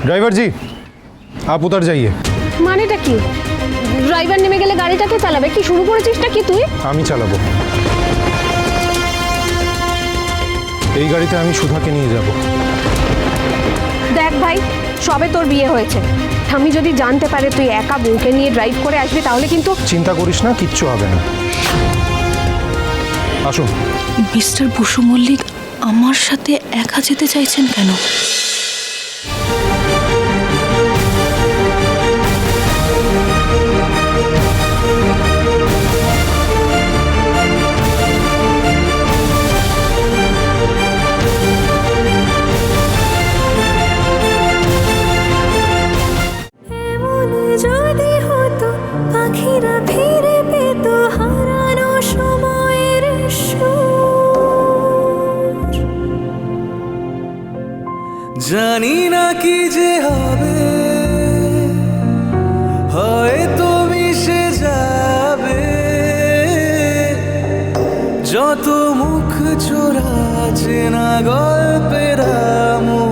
Driver जी आप उतर जाइए মানেটা কি ড্রাইভার নেমে গেলে গাড়িটাকে চালাবে কি শুরু করেছিসটা কি তুই আমি চালাবো এই গাড়িতে আমি সুধাকে নিয়ে যাব দেখ ভাই সবে তোর বিয়ে হয়েছে আমি যদি জানতে পারে তুই একা বউকে নিয়ে ড্রাইভ করে আসবি তাহলে কিন্তু চিন্তা করিস না কিচ্ছু হবে না আসুন মিস্টার বসু মল্লিক আমার সাথে একা যেতে চাইছেন কেন পাখিরা ফিরে জানি না কি যে হবে হয়তো মিশে যাবে। যত মুখ চোরা চেনা গল্পের মনে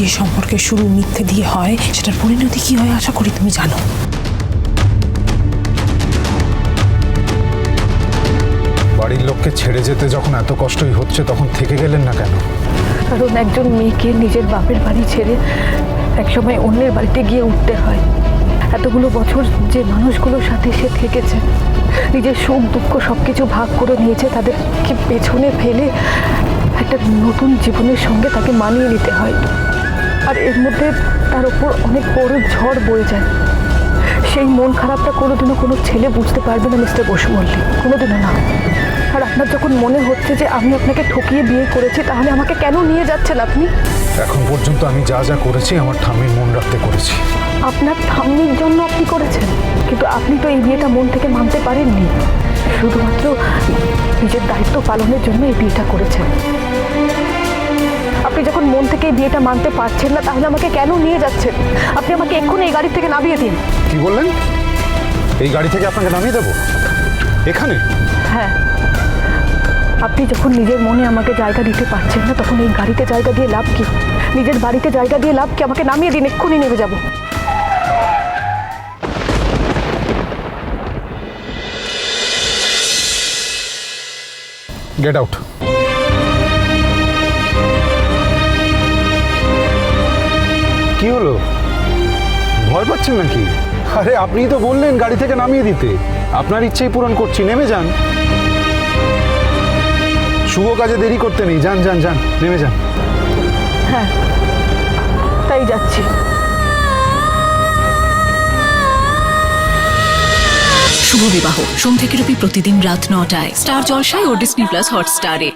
যে সম্পর্কের শুরু মিথ্যে দিয়ে হয় সেটার পরিণতি কি হয় আশা করি তুমি জানো। বাড়ির লোককে ছেড়ে যেতে যখন এত কষ্টই হচ্ছে তখন থেকে গেলেন না কেন? কারণ একজন মেয়েকে নিজের বাপের বাড়ি ছেড়ে একসময় অন্যের বাড়িতে গিয়ে উঠতে হয়। এতগুলো বছর যে মানুষগুলোর সাথে সে থেকেছে নিজের সুখ দুঃখ সব কিছু ভাগ করে নিয়েছে তাদেরকে পেছনে ফেলে একটা নতুন জীবনের সঙ্গে তাকে মানিয়ে নিতে হয়? আর এর মধ্যে তার ওপর অনেক বড় ঝড় বয়ে যায়। সেই মন খারাপটা কোনোদিনও কোনো ছেলে বুঝতে পারবে না মিস্টার বসু মল্লিক কোনোদিনও না। আর আপনার যখন মনে হচ্ছে যে আমি আপনাকে ঠকিয়ে বিয়ে করেছি তাহলে আমাকে কেন নিয়ে যাচ্ছেন আপনি? এখন পর্যন্ত আমি যা যা করেছি আমার ঠামির মন রাখতে করেছি। আপনার ঠাম্মির জন্য আপনি করেছেন। কিন্তু আপনি তো এই বিয়েটা মন থেকে মানতে পারেননি। শুধুমাত্র নিজের দায়িত্ব পালনের জন্য এই বিয়েটা করেছেন। আপনি যখন মন থেকে বিয়েটা মানতে পারছেন না তাহলে আমাকে কেন নিয়ে যাচ্ছেন? আপনি আমাকে এক্ষুনি এই গাড়ি থেকে নামিয়ে দিন। কি বললেন? এই গাড়ি থেকে আপনাকে নামিয়ে দেবো? এখানে? হ্যাঁ। আপনি যখন নিজের মনে আমাকে জায়গা দিতে পারছেন না তখন এই গাড়িতে জায়গা দিয়ে লাভ কি? নিজের বাড়িতে জায়গা দিয়ে লাভ কি? আমাকে নামিয়ে দিন এক্ষুনি নেমে যাব। গেট আউট কি হলো? ভয় পাচ্ছেন নাকি? আরে আপনি তো বললেন গাড়ি থেকে নামিয়ে দিতে। আপনার ইচ্ছেই পূরণ করছি। নেমে যান। শুভ কাজে দেরি করতে নেই। যান যান যান। নেমে যান। হ্যাঁ তাই যাচ্ছি। শুভ বিবাহ। সোম থেকে রবি প্রতিদিন রাত নটায়। স্টার জলসায় ও ডিসনি প্লাস হটস্টারে।